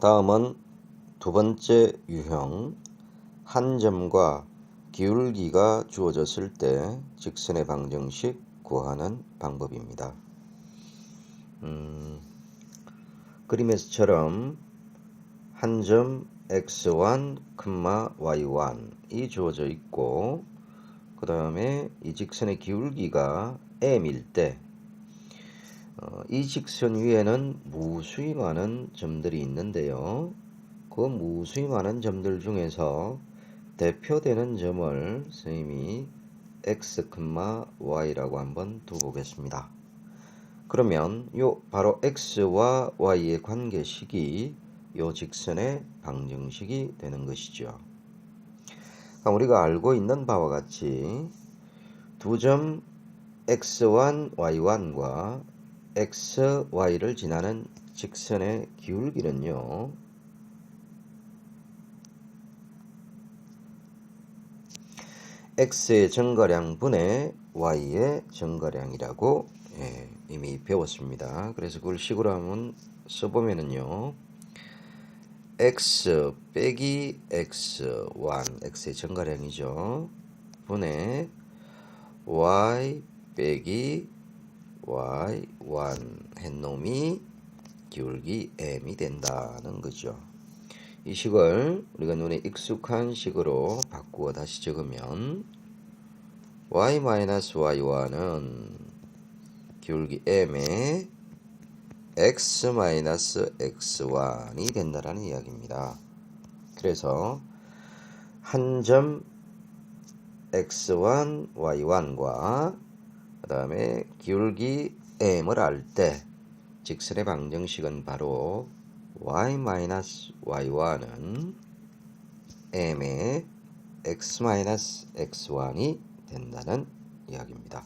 다음은 두 번째 유형 한 점과 기울기가 주어졌을 때 직선의 방정식 구하는 방법입니다. 음, 그림에서처럼 한 점 x1, y1 이 주어져 있고 그 다음에 이 직선의 기울기가 m일 때 어, 이 직선 위에는 무수히 많은 점들이 있는데요. 그 무수히 많은 점들 중에서 대표되는 점을 선생님이 x, y라고 한번 두보겠습니다. 그러면 요 바로 x와 y의 관계식이 요 직선의 방정식이 되는 것이죠. 우리가 알고 있는 바와 같이 두 점 x1, y1과 x, y를 지나는 직선의 기울기는요. x의 정거량 분의 y의 정거량이라고 예, 이미 배웠습니다. 그래서 그걸 식으로 하면 써보면은요. x 빼기 x1 x의 정거량이죠. 분의 y 빼기 y1 했놈이 기울기 m이 된다는 거죠. 이 식을 우리가 눈에 익숙한 식으로 바꾸어 다시 적으면 y-y1은 기울기 m의 x-x1이 된다라는 이야기입니다. 그래서 한 점 x1, y1과 그 다음에 기울기 m을 알 때 직선의 방정식은 바로 y-y1은 m의 x-x1이 된다는 이야기입니다.